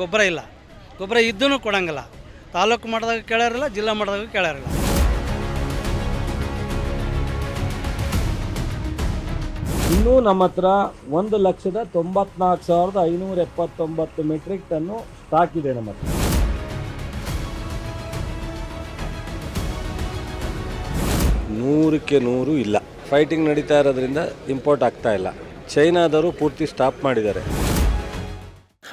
ಗೊಬ್ಬರ ಇಲ್ಲ. ಗೊಬ್ಬರ ಇದ್ದೂ ಕೊಡಂಗಿಲ್ಲ. ತಾಲೂಕು ಮಟ್ಟದಾಗ ಕೇಳೋರಿಲ್ಲ ಜಿಲ್ಲಾ ಮಟ್ಟದಾಗ ಕೇಳೋರಿಲ್ಲ. ಇನ್ನೂ ನಮ್ಮ ಹತ್ರ ಒಂದು ಲಕ್ಷದ ತೊಂಬತ್ನಾಲ್ಕು ಸಾವಿರದ ಐನೂರ ಎಪ್ಪತ್ತೊಂಬತ್ತು ಮೆಟ್ರಿಕ್ ಟನ್ನು ಸ್ಟಾಕ್ ಇದೆ ನಮ್ಮ ಹತ್ರ. ನೂರಕ್ಕೆ ನೂರು ಇಲ್ಲ. ಫೈಟಿಂಗ್ ನಡೀತಾ ಇರೋದ್ರಿಂದ ಇಂಪೋರ್ಟ್ ಆಗ್ತಾ ಇಲ್ಲ. ಚೈನಾದವರು ಪೂರ್ತಿ ಸ್ಟಾಪ್ ಮಾಡಿದ್ದಾರೆ.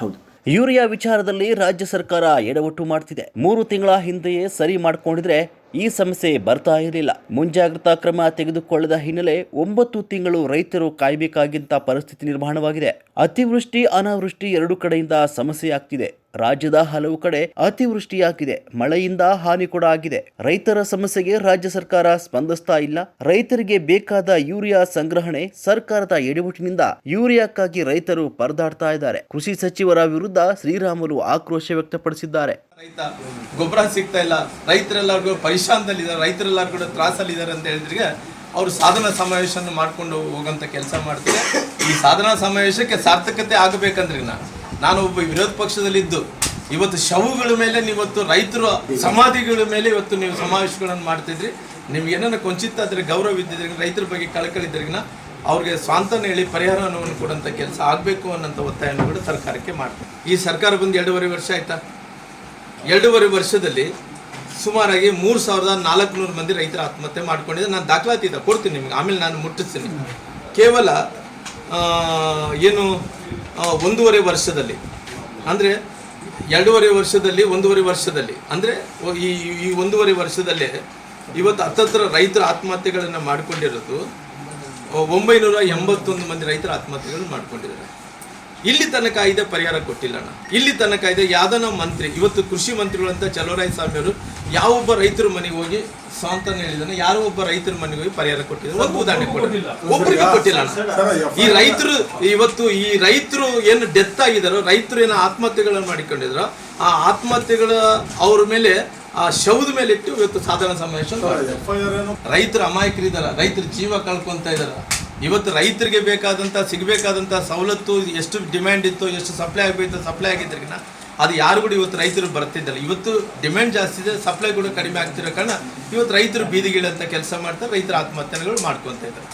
ಹೌದು. ಯೂರಿಯಾ ವಿಚಾರದಲ್ಲಿ ರಾಜ್ಯ ಸರ್ಕಾರ ಎಡವಟ್ಟು ಮಾಡ್ತಿದೆ. ಮೂರು ತಿಂಗಳ ಹಿಂದೆಯೇ ಸರಿ ಮಾಡಿಕೊಂಡಿದ್ರೆ ಈ ಸಮಸ್ಯೆ ಬರ್ತಾ ಇರಲಿಲ್ಲ. ಮುಂಜಾಗ್ರತಾ ಕ್ರಮ ತೆಗೆದುಕೊಳ್ಳದ ಹಿನ್ನೆಲೆ ಒಂಬತ್ತು ತಿಂಗಳು ರೈತರು ಕಾಯಬೇಕಾಗಿದ್ದ ಪರಿಸ್ಥಿತಿ ನಿರ್ಮಾಣವಾಗಿದೆ. ಅತಿವೃಷ್ಟಿ, ಅನಾವೃಷ್ಟಿ ಎರಡು ಕಡೆಯಿಂದ ಸಮಸ್ಯೆ ಆಗ್ತಿದೆ. ರಾಜ್ಯದ ಹಲವು ಕಡೆ ಅತಿವೃಷ್ಟಿಯಾಗಿದೆ. ಮಳೆಯಿಂದ ಹಾನಿ ಕೂಡ ಆಗಿದೆ. ರೈತರ ಸಮಸ್ಯೆಗೆ ರಾಜ್ಯ ಸರ್ಕಾರ ಸ್ಪಂದಿಸ್ತಾ ಇಲ್ಲ. ರೈತರಿಗೆ ಬೇಕಾದ ಯೂರಿಯಾ ಸಂಗ್ರಹಣೆ ಸರ್ಕಾರದ ಎಡಿಬುಟ್ಟಿನಿಂದ ಯೂರಿಯಾಕ್ಕಾಗಿ ರೈತರು ಪರದಾಡ್ತಾ ಇದ್ದಾರೆ. ಕೃಷಿ ಸಚಿವರ ವಿರುದ್ಧ ಶ್ರೀರಾಮುಲು ಆಕ್ರೋಶ ವ್ಯಕ್ತಪಡಿಸಿದ್ದಾರೆ. ರೈತ, ಗೊಬ್ಬರ ಸಿಗ್ತಾ ಇಲ್ಲ. ರೈತರೆಲ್ಲರಿಗೂ ಪರಿಶಾನದಲ್ಲಿದ್ದಾರೆ ರೈತರೆಲ್ಲರಿಗೂ ತ್ರಾಸಲ್ಲಿದ್ದಾರೆ ಅಂತ ಹೇಳಿದ್ರಿಗೆ ಅವರು ಸಾಧನ ಸಮಾವೇಶವನ್ನು ಮಾಡ್ಕೊಂಡು ಹೋಗಂತ ಕೆಲಸ ಮಾಡ್ತಾರೆ. ಈ ಸಾಧನ ಸಮಾವೇಶಕ್ಕೆ ಸಾರ್ಥಕತೆ ಆಗಬೇಕಂದ್ರೆ ನಾ ನಾನು ಒಬ್ಬ ವಿರೋಧ ಪಕ್ಷದಲ್ಲಿದ್ದು. ಇವತ್ತು ಶವಗಳ ಮೇಲೆ ನೀವತ್ತು ರೈತರು ಸಮಾಧಿಗಳ ಮೇಲೆ ಇವತ್ತು ನೀವು ಸಮಾವೇಶಗಳನ್ನು ಮಾಡ್ತಿದ್ರಿ. ನಿಮ್ಗೆ ಏನನ್ನ ಕೊಂಚಿತ ಆದ್ರೆ ಗೌರವ ಇದ್ದಿದ್ರೆ ರೈತರ ಬಗ್ಗೆ ಕಳಕಳಿದ್ರಿಗಿನ ಅವ್ರಿಗೆ ಸ್ವಾಂತನ ಹೇಳಿ ಪರಿಹಾರವನ್ನು ಕೊಡಂತ ಕೆಲಸ ಆಗಬೇಕು ಅನ್ನೋಂಥ ಒತ್ತಾಯವನ್ನು ಕೂಡ ಸರ್ಕಾರಕ್ಕೆ ಮಾಡ್ತಾರೆ ಈ ಸರ್ಕಾರ ಬಂದು ಎರಡೂವರೆ ವರ್ಷ ಆಯ್ತಾ? ಎರಡೂವರೆ ವರ್ಷದಲ್ಲಿ ಸುಮಾರಾಗಿ ಮೂರು ಸಾವಿರದ ನಾಲ್ಕುನೂರು ಮಂದಿ ರೈತರ ಆತ್ಮಹತ್ಯೆ ಮಾಡ್ಕೊಂಡಿದ್ದೆ ನಾನು ದಾಖಲಾತಿ ಇದೆ, ಕೊಡ್ತೀನಿ ನಿಮಗೆ. ಆಮೇಲೆ ನಾನು ಮುಟ್ಟಿಸ್ತೀನಿ. ಕೇವಲ ಏನು ಒಂದೂವರೆ ವರ್ಷದಲ್ಲಿ. ಅಂದರೆ ಎರಡೂವರೆ ವರ್ಷದಲ್ಲಿ, ಒಂದೂವರೆ ವರ್ಷದಲ್ಲಿ. ಅಂದರೆ ಈ ಈ ಒಂದೂವರೆ ವರ್ಷದಲ್ಲೇ ಇವತ್ತು ಹತ್ತತ್ರ ರೈತರ ಆತ್ಮಹತ್ಯೆಗಳನ್ನು ಮಾಡಿಕೊಂಡಿರೋದು ಒಂಬೈನೂರ ಎಂಬತ್ತೊಂದು ಮಂದಿ ರೈತರ ಆತ್ಮಹತ್ಯೆಗಳನ್ನು ಮಾಡ್ಕೊಂಡಿದ್ದಾರೆ. ಇಲ್ಲಿ ತನಕ ಇದೆ ಪರಿಹಾರ ಕೊಟ್ಟಿಲ್ಲ ಅಣ್ಣ. ಇಲ್ಲಿ ತನಕ ಇದೆ ಯಾವ್ದನ ಮಂತ್ರಿ ಇವತ್ತು ಕೃಷಿ ಮಂತ್ರಿಗಳಂತ ಚಲೋರಾಯ ಸ್ವಾಮಿ ಅವರು ಯಾವೊಬ್ಬ ರೈತರ ಮನೆಗೆ ಹೋಗಿ ಸ್ವಂತ ಹೇಳಿದಾನೆ ಯಾರೋ ಒಬ್ಬ ರೈತರ ಮನೆಗೆ ಹೋಗಿ ಪರಿಹಾರ ಕೊಟ್ಟಿದ್ರು ಒಂದು ಉದಾಹರಣೆ ಕೊಟ್ಟಿಲ್ಲ ಒಬ್ಬರಿಗೆ ಕೊಟ್ಟಿಲ್ಲ ಈ ರೈತರು ಇವತ್ತು ಈ ರೈತರು ಏನು ಡೆತ್ ಆಗಿದಾರೋ ರೈತರು ಏನು ಆತ್ಮಹತ್ಯೆಗಳನ್ನು ಮಾಡಿಕೊಂಡಿದ್ರು ಆ ಆತ್ಮಹತ್ಯೆಗಳ ಅವ್ರ ಮೇಲೆ ಆ ಶವದ ಮೇಲೆ ಇಟ್ಟು ಇವತ್ತು ಸಾಧಾರಣ ಸಮಾವೇಶ. ರೈತರು ಅಮಾಯಕರಿದಾರ ರೈತರು ಜೀವ ಕಳ್ಕೊಂತ ಇದ್ದಾರೆ. ಇವತ್ತು ರೈತರಿಗೆ ಬೇಕಾದಂಥ ಸಿಗಬೇಕಾದಂಥ ಸವಲತ್ತು ಎಷ್ಟು ಡಿಮ್ಯಾಂಡ್ ಇತ್ತು, ಎಷ್ಟು ಸಪ್ಲೈ ಆಗಬೇಕು ಸಪ್ಲೈ ಆಗಿದ್ರಿಗಿನ ಅದು ಯಾರು ಕೂಡ ಇವತ್ತು ರೈತರು ಬರ್ತಿದ್ದಲ್ಲ. ಇವತ್ತು ಡಿಮ್ಯಾಂಡ್ ಜಾಸ್ತಿ ಇದೆ ಸಪ್ಲೈ ಕೂಡ ಕಡಿಮೆ ಆಗ್ತಿರೋ ಕಾರಣ ಇವತ್ತು ರೈತರು ಬೀದಿಗಿಳಂತ ಕೆಲಸ ಮಾಡ್ತಾರೆ, ರೈತರ ಆತ್ಮಹತ್ಯೆಗಳು ಮಾಡ್ಕೊತ ಇದ್ದಾರೆ.